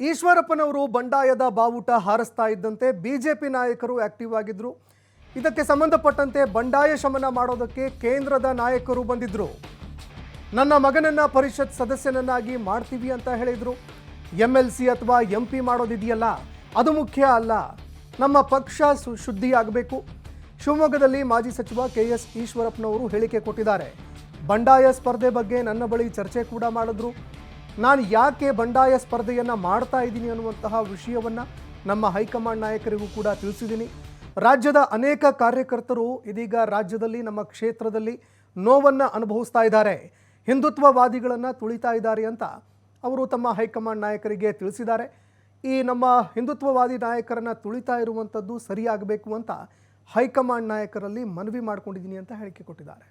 ಈಶ್ವರಪ್ಪನವರು ಬಂಡಾಯದ ಬಾವುಟ ಹಾರಿಸ್ತಾ ಇದ್ದಂತೆ ಬಿಜೆಪಿ ನಾಯಕರು ಆಕ್ಟಿವ್ ಆಗಿದ್ರು. ಇದಕ್ಕೆ ಸಂಬಂಧಪಟ್ಟಂತೆ ಬಂಡಾಯ ಶಮನ ಮಾಡೋದಕ್ಕೆ ಕೇಂದ್ರದ ನಾಯಕರು ಬಂದಿದ್ರು. ನನ್ನ ಮಗನನ್ನ ಪರಿಷತ್ ಸದಸ್ಯನನ್ನಾಗಿ ಮಾಡ್ತೀವಿ ಅಂತ ಹೇಳಿದ್ರು. ಎಂ ಎಲ್ ಸಿ ಅಥವಾ ಎಂ ಪಿ ಮಾಡೋದಿದೆಯಲ್ಲ, ಅದು ಮುಖ್ಯ ಅಲ್ಲ. ನಮ್ಮ ಪಕ್ಷ ಸು- ಶುದ್ಧಿ ಆಗಬೇಕು ಶಿವಮೊಗ್ಗದಲ್ಲಿ ಮಾಜಿ ಸಚಿವ ಕೆ ಎಸ್ ಈಶ್ವರಪ್ಪನವರು ಹೇಳಿಕೆ ಕೊಟ್ಟಿದ್ದಾರೆ. ಬಂಡಾಯ ಸ್ಪರ್ಧೆ ಬಗ್ಗೆ ನನ್ನ ಬಳಿ ಚರ್ಚೆ ಕೂಡ ಮಾಡಿದ್ರು. ನಾನು ಯಾಕೆ ಬಂಡಾಯ ಸ್ಪರ್ಧೆಯನ್ನು ಮಾಡ್ತಾ ಇದ್ದೀನಿ ಅನ್ನುವಂತಹ ವಿಷಯವನ್ನು ನಮ್ಮ ಹೈಕಮಾಂಡ್ ನಾಯಕರಿಗೂ ಕೂಡ ತಿಳಿಸಿದ್ದೀನಿ. ರಾಜ್ಯದ ಅನೇಕ ಕಾರ್ಯಕರ್ತರು ಇದೀಗ ರಾಜ್ಯದಲ್ಲಿ, ನಮ್ಮ ಕ್ಷೇತ್ರದಲ್ಲಿ ನೋವನ್ನು ಅನುಭವಿಸ್ತಾ ಇದ್ದಾರೆ. ಹಿಂದುತ್ವವಾದಿಗಳನ್ನು ತುಳಿತಾ ಇದ್ದಾರೆ ಅಂತ ಅವರು ತಮ್ಮ ಹೈಕಮಾಂಡ್ ನಾಯಕರಿಗೆ ತಿಳಿಸಿದ್ದಾರೆ. ಈ ನಮ್ಮ ಹಿಂದುತ್ವವಾದಿ ನಾಯಕರನ್ನು ತುಳಿತಾ ಇರುವಂಥದ್ದು ಸರಿಯಾಗಬೇಕು ಅಂತ ಹೈಕಮಾಂಡ್ ನಾಯಕರಲ್ಲಿ ಮನವಿ ಮಾಡ್ಕೊಂಡಿದ್ದೀನಿ ಅಂತ ಹೇಳಿಕೆ ಕೊಟ್ಟಿದ್ದಾರೆ.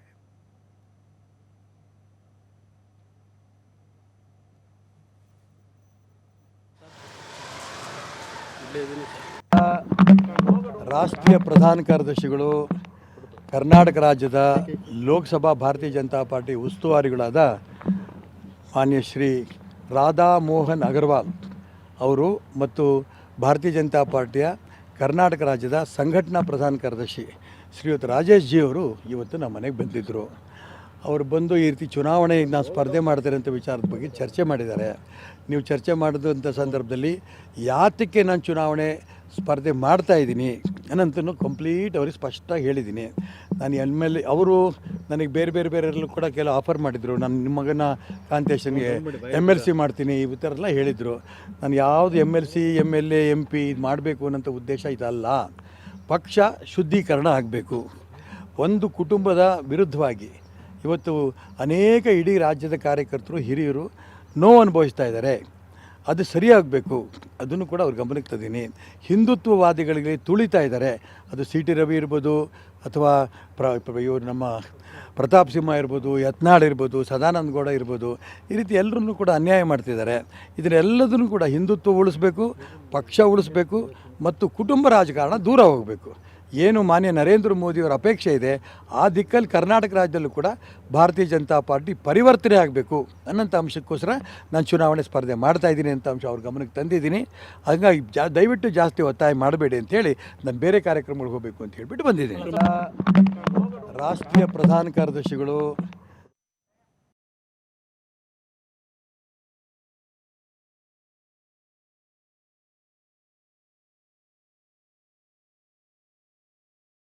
ರಾಷ್ಟ್ರೀಯ ಪ್ರಧಾನ ಕಾರ್ಯದರ್ಶಿಗಳು, ಕರ್ನಾಟಕ ರಾಜ್ಯದ ಲೋಕಸಭಾ ಭಾರತೀಯ ಜನತಾ ಪಾರ್ಟಿ ಉಸ್ತುವಾರಿಗಳಾದ ಮಾನ್ಯ ಶ್ರೀ ರಾಧಾ ಮೋಹನ್ ಅಗರ್ವಾಲ್ ಅವರು ಮತ್ತು ಭಾರತೀಯ ಜನತಾ ಪಾರ್ಟಿಯ ಕರ್ನಾಟಕ ರಾಜ್ಯದ ಸಂಘಟನಾ ಪ್ರಧಾನ ಕಾರ್ಯದರ್ಶಿ ಶ್ರೀಯುತ ರಾಜೇಶ್ ಜಿ ಅವರು ಇವತ್ತು ನಮ್ಮ ಮನೆಗೆ ಬಂದಿದ್ದರು. ಅವರು ಬಂದು ಈ ರೀತಿ ಚುನಾವಣೆಗೆ ನಾನು ಸ್ಪರ್ಧೆ ಮಾಡ್ತಾರೆ ಅಂತ ವಿಚಾರದ ಬಗ್ಗೆ ಚರ್ಚೆ ಮಾಡಿದ್ದಾರೆ. ನೀವು ಚರ್ಚೆ ಮಾಡಿದಂಥ ಸಂದರ್ಭದಲ್ಲಿ ಯಾತಕ್ಕೆ ನಾನು ಚುನಾವಣೆ ಸ್ಪರ್ಧೆ ಮಾಡ್ತಾ ಇದ್ದೀನಿ ಅನ್ನಂತೂ ಕಂಪ್ಲೀಟ್ ಅವ್ರಿಗೆ ಸ್ಪಷ್ಟವಾಗಿ ಹೇಳಿದ್ದೀನಿ. ನಾನು ಎಂ ಎಲ್ ಅವರು ನನಗೆ ಬೇರೆ ಬೇರೆ ಬೇರೆಲ್ಲೂ ಕೂಡ ಕೆಲವು ಆಫರ್ ಮಾಡಿದರು. ನಾನು ನಿಮ್ಮ ಮಗನ ಕಾಂತೇಶನ್ಗೆ ಎಂ ಎಲ್ ಸಿ ಮಾಡ್ತೀನಿ ಈ ಥರ ಎಲ್ಲ ಹೇಳಿದರು. ನಾನು ಯಾವುದು M L C M L A M P ಇದು ಮಾಡಬೇಕು ಅನ್ನೋಂಥ ಉದ್ದೇಶ ಇದಲ್ಲ. ಪಕ್ಷ ಶುದ್ಧೀಕರಣ ಆಗಬೇಕು. ಒಂದು ಕುಟುಂಬದ ವಿರುದ್ಧವಾಗಿ ಇವತ್ತು ಅನೇಕ ಇಡೀ ರಾಜ್ಯದ ಕಾರ್ಯಕರ್ತರು, ಹಿರಿಯರು ನೋವು ಅನುಭವಿಸ್ತಾ ಇದ್ದಾರೆ. ಅದು ಸರಿಯಾಗಬೇಕು. ಅದನ್ನು ಕೂಡ ಅವ್ರು ಗಮನಕ್ಕೆ ತಂದೀನಿ ಹಿಂದುತ್ವವಾದಿಗಳಿಗೆ ತುಳಿತಾ ಇದ್ದಾರೆ. ಅದು ಸಿ ಟಿ ರವಿ ಇರ್ಬೋದು, ಅಥವಾ ಪ್ರ, ಇವರು ನಮ್ಮ ಪ್ರತಾಪ್ ಸಿಂಹ ಇರ್ಬೋದು, ಯತ್ನಾಳ್ ಇರ್ಬೋದು, ಸದಾನಂದ ಗೌಡ ಇರ್ಬೋದು, ಈ ರೀತಿ ಎಲ್ಲರನ್ನೂ ಕೂಡ ಅನ್ಯಾಯ ಮಾಡ್ತಿದ್ದಾರೆ. ಇದನ್ನೆಲ್ಲದನ್ನು ಕೂಡ ಹಿಂದುತ್ವ ಉಳಿಸ್ಬೇಕು, ಪಕ್ಷ ಉಳಿಸ್ಬೇಕು, ಮತ್ತು ಕುಟುಂಬ ರಾಜಕಾರಣ ದೂರ ಹೋಗಬೇಕು. ಏನು ಮಾನ್ಯ ನರೇಂದ್ರ ಮೋದಿಯವರ ಅಪೇಕ್ಷೆ ಇದೆ ಆ ದಿಕ್ಕಲ್ಲಿ ಕರ್ನಾಟಕ ರಾಜ್ಯದಲ್ಲೂ ಕೂಡ ಭಾರತೀಯ ಜನತಾ ಪಾರ್ಟಿ ಪರಿವರ್ತನೆ ಆಗಬೇಕು ಅನ್ನೋಂಥ ಅಂಶಕ್ಕೋಸ್ಕರ ನಾನು ಚುನಾವಣೆ ಸ್ಪರ್ಧೆ ಮಾಡ್ತಾ ಇದ್ದೀನಿ ಅಂತ ಅಂಶ ಅವ್ರ ಗಮನಕ್ಕೆ ತಂದಿದ್ದೀನಿ. ಹಾಗಾಗಿ ಜಾ ದಯವಿಟ್ಟು ಜಾಸ್ತಿ ಒತ್ತಾಯ ಮಾಡಬೇಡಿ ಅಂತೇಳಿ ನಾನು ಬೇರೆ ಕಾರ್ಯಕ್ರಮಗಳಿಗೆ ಹೋಗಬೇಕು ಅಂತ ಹೇಳಿಬಿಟ್ಟು ಬಂದಿದ್ದೀನಿ. ರಾಷ್ಟ್ರೀಯ ಪ್ರಧಾನ ಕಾರ್ಯದರ್ಶಿಗಳು